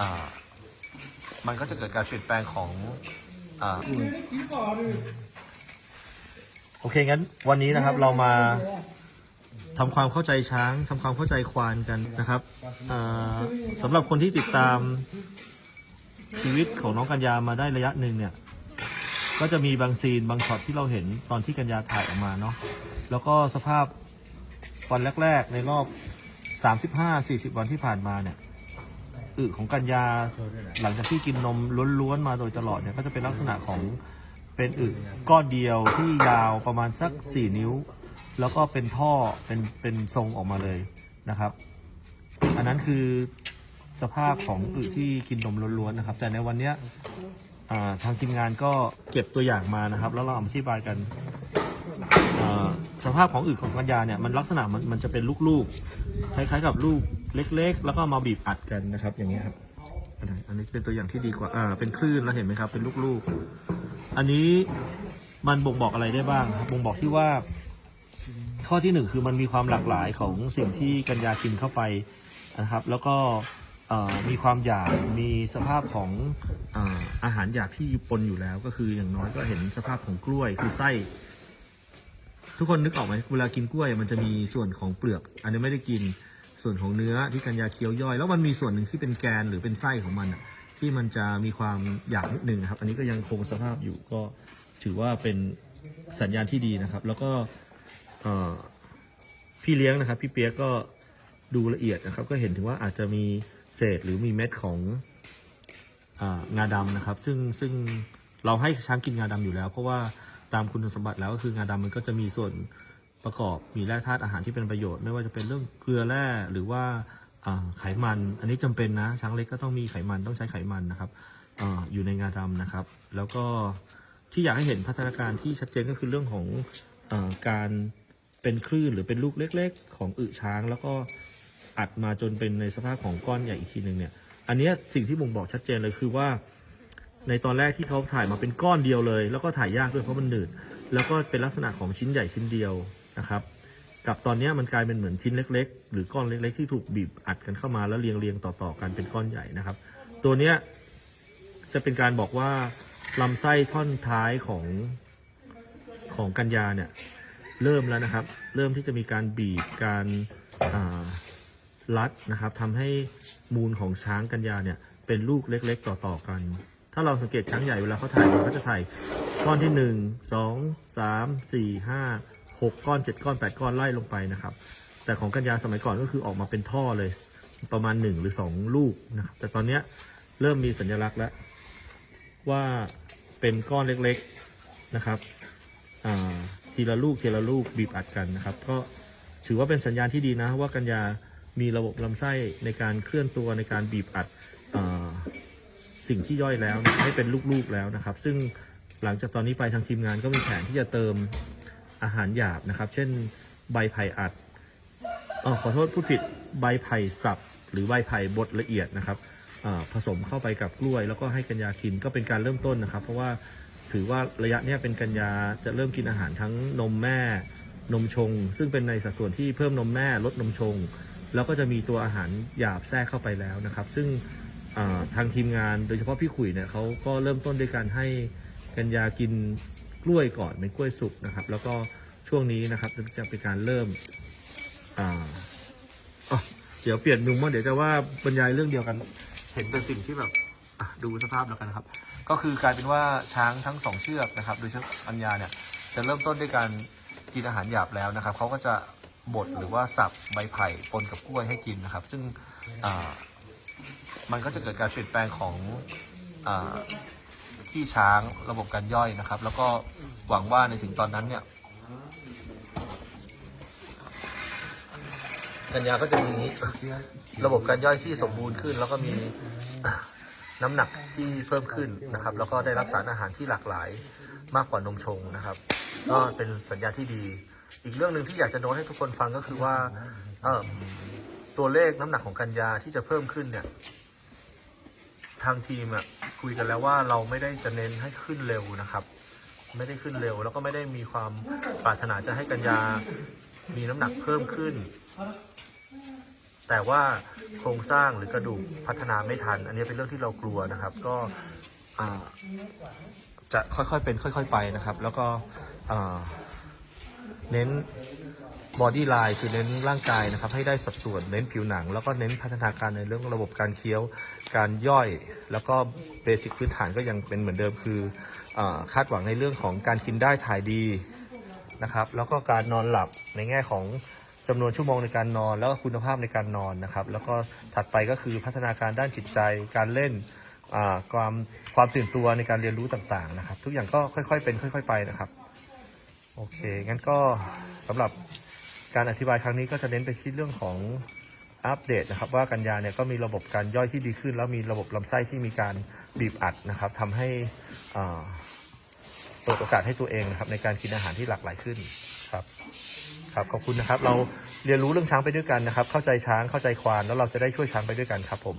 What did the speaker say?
อ่ามันก็จะเกิดการเปลี่ยนแปลงของอ่าโอเคงั้นวันนี้นะครับเรามาทำความเข้าใจช้างทำความเข้าใจควานกันนะครับอ่าสำหรับคนที่ติดตามชีวิตของน้องกัญญามาได้ระยะหนึ่งเนี่ย ก็จะมีบางซีนบางช็อตที่เราเห็นตอนที่กัญญาถ่ายออกมาเนาะแล้วก็สภาพวันแรก ๆ ในรอบ 35-40 วันที่ผ่านมาเนี่ย อึของกัญญาหลังจากที่กินนมล้วนๆมาโดยตลอดเนี่ยก็จะเป็นลักษณะของเป็นอึก้อนเดียวที่ยาวประมาณสัก 4 นิ้ว แล้วก็เป็นท่อเป็นเป็นทรงออกมาเลยนะครับ อันนั้นคือสภาพของอึที่กินนมล้วนๆนะครับ แต่ในวันเนี้ยทางทีมงานก็เก็บตัวอย่างมานะครับ แล้วเราอธิบายกันสภาพของอึของกัญญาเนี่ยมันลักษณะมันมันจะเป็นลูกๆคล้ายๆกับลูก เล็ก ๆ แล้วก็มาบีบอัดกันนะครับ อย่างนี้ยครับอันนี้อันนี้เป็นตัวอย่างที่ดีกว่าอ่าเป็นคลื่นแล้วเห็นไหมครับ เป็นลูกๆ อันนี้มันบ่งบอกอะไรได้บ้างครับบ่งบอกที่ว่า ข้อที่หนึ่งคือมันมีความหลากหลายของสิ่งที่กัญญากินเข้าไปนะครับ แล้วก็มีความหยาบมีสภาพของเอ่ออาหารหยาบที่ปนอยู่แล้วก็คืออย่างน้อยก็เห็นสภาพของกล้วยคือไส้ ทุกคนนึกออกไหมเวลากินกล้วยมันจะมีส่วนของเปลือก อันนี้ไม่ได้กิน ส่วนของเนื้อที่กัญญาเคี้ยวย่อย แล้วมันมีส่วนหนึ่งที่เป็นแกนหรือเป็นไส้ของมันอะที่มันจะมีความหยาบนิดนึงครับ อันนี้ก็ยังคงสภาพอยู่ก็ถือว่าเป็นสัญญาณที่ดีนะครับ แล้วก็พี่เลี้ยงนะครับ พี่เปียกก็ดูละเอียดนะครับ ก็เห็นถึงว่าอาจจะมีเศษหรือมีเม็ดขององาดำนะครับ ซึ่งซึ่งเราให้ช้างกินงาดำอยู่แล้ว เพราะว่าตามคุณสมบัติแล้วก็คืองาดำมันก็จะมีส่วน ประกอบมีแร่ธาตุอาหารที่เป็นประโยชน์ ไม่ว่าจะเป็นเรื่องเกลือแร่หรือว่าไขมัน อันนี้จำเป็นนะ ช้างเล็กก็ต้องมีไขมันต้องใช้ไขมันนะครับออยู่ในงาดำนะครับ แล้วก็ที่อยากให้เห็นพัฒนาการที่ชัดเจนก็คือเรื่องของอการเป็นคลื่นหรือเป็นลูกเล็ก ๆ ของอึช้าง แล้วก็อัดมาจนเป็นในสภาพของก้อนใหญ่อีกทีหนึ่งเนี่ย อันนี้สิ่งที่บ่งบอกชัดเจนเลยคือว่า ในตอนแรกที่เขาถ่ายมาเป็นก้อนเดียวเลย แล้วก็ถ่ายยากด้วยเพราะมันหนืด แล้วก็เป็นลักษณะของชิ้นใหญ่ชิ้นเดียว นะครับ กับตอนนี้มันกลายเป็นเหมือนชิ้นเล็ก ๆ หรือก้อนเล็ก ๆ ที่ถูกบีบอัดกันเข้ามาแล้วเรียงเรียงๆต่อๆกันเป็นก้อนใหญ่นะครับ ตัวเนี้ยจะเป็นการบอกว่าลำไส้ท่อนท้ายของของกัญญาเนี่ยเริ่มแล้วนะครับ เริ่มที่จะมีการบีบการรัดนะครับทำให้มูลของช้างกัญญาเนี่ยเป็นลูกเล็ก ๆ ต่อๆกัน ถ้าเราสังเกตช้างใหญ่เวลาเขาถ่ายเขาจะถ่ายก้อนที่หนึ่งสองสามสี่ห้า หกก้อนเจ็ดก้อนแปดก้อนไล่ลงไปนะครับ แต่ของกัญญาสมัยก่อนก็คือออกมาเป็นท่อเลยประมาณหนึ่งหรือสองลูกนะครับ แต่ตอนนี้เริ่มมีสัญลักษณ์แล้ว ว่าเป็นก้อนเล็กๆนะครับทีละลูกทีละลูกบีบอัดกันนะครับ ก็ถือว่าเป็นสัญญาณที่ดีนะ ว่ากัญญามีระบบลำไส้ในการเคลื่อนตัวในการบีบอัดอสิ่งที่ย่อยแล้วให้เป็นลูกๆแล้วนะครับ ซึ่งหลังจากตอนนี้ไปทางทีมงานก็มีแผนที่จะเติม อาหารหยาบนะครับ เช่นใบไผ่อัดออขอโทษพูดผิดใบไผ่สับ หรือใบไผ่บดละเอียดนะครับผสมเข้าไปกับกล้วย แล้วก็ให้กัญญากินก็เป็นการเริ่มต้นนะครับ เพราะว่าถือว่าระยะนี้เป็นกัญญาจะเริ่มกินอาหารทั้งนมแม่ นมชง ซึ่งเป็นในสัดส่วนที่เพิ่มนมแม่ลดนมชง แล้วก็จะมีตัวอาหารหยาบแทรกเข้าไปแล้วนะครับ ซึ่งทางทีมงานโดยเฉพาะพี่ขุยเนี่ยเขาก็เริ่มต้นด้วยการให้กัญญากิน กล้วยก่อนเป็นกล้วยสุกนะครับ แล้วก็ช่วงนี้นะครับจะเป็นการเริ่มอ่าอ๋อเดี๋ยวเปลี่ยนมุมว่าเดี๋ยวจะว่าบรรยายเรื่องเดียวกัน เห็นแต่สิ่งที่แบบดูสภาพแล้วกันนะครับ ก็คือกลายเป็นว่าช้างทั้งสองเชือกนะครับ โดยเฉพาะปัญญาเนี่ยจะเริ่มต้นด้วยการกินอาหารหยาบแล้วนะครับเขาก็จะบดหรือว่าสับใบไผ่ปนกับกล้วยให้กินนะครับ ซึ่งมันก็จะเกิดการเปลี่ยนแปลงของ อ่าที่ช้างระบบการย่อยนะครับ แล้วก็หวังว่าในถึงตอนนั้นเนี่ยกัญญาก็จะมีระบบการย่อยที่สมบูรณ์ขึ้น แล้วก็มีน้ำหนักที่เพิ่มขึ้นนะครับ แล้วก็ได้รับสารอาหารที่หลากหลายมากกว่านมชงนะครับ ก็เป็นสัญญาณที่ดี อีกเรื่องหนึ่งที่อยากจะโน้ตให้ทุกคนฟังก็คือว่าเออตัวเลขน้ำหนักของกัญญาที่จะเพิ่มขึ้นเนี่ย ทางทีมอะคุยกันแล้วว่าเราไม่ได้จะเน้นให้ขึ้นเร็วนะครับ ไม่ได้ขึ้นเร็ว แล้วก็ไม่ได้มีความปรารถนาจะให้กัญญามีน้ำหนักเพิ่มขึ้น แต่ว่าโครงสร้างหรือกระดูกพัฒนาไม่ทัน อันนี้เป็นเรื่องที่เรากลัวนะครับ ก็จะค่อยๆเป็น ค่อย ๆ ไปนะครับ แล้วก็ เน้นบอดี้ไลน์คือเน้นร่างกายนะครับ ให้ได้สัดส่วนเน้นผิวหนัง แล้วก็เน้นพัฒนาการในเรื่องระบบการเคี้ยว การย่อย แล้วก็เบสิกพื้นฐานก็ยังเป็นเหมือนเดิมคืออคาดหวังในเรื่องของการกินได้ถ่ายดีนะครับ แล้วก็การนอนหลับในแง่ของจำนวนชั่วโมงในการนอน แล้วก็คุณภาพในการนอนนะครับ แล้วก็ถัดไปก็คือพัฒนาการด้านจิตใจ การเล่นความความตื่นตัวในการเรียนรู้ต่างๆนะครับ ทุกอย่างก็ค่อยๆเป็น ค่อย ๆ ไปนะครับ โอเค งั้นก็สำหรับการอธิบายครั้งนี้ก็จะเน้นไปที่เรื่องของอัปเดตนะครับ ว่ากัญญาเนี่ยก็มีระบบการย่อยที่ดีขึ้น แล้วมีระบบลำไส้ที่มีการบีบอัดนะครับทำให้เปิดโอกาสให้ตัวเองนะครับในการกินอาหารที่หลากหลายขึ้นครับครับขอบคุณนะครับ เราเรียนรู้เรื่องช้างไปด้วยกันนะครับ เข้าใจช้างเข้าใจควานแล้วเราจะได้ช่วยช้างไปด้วยกันครับผม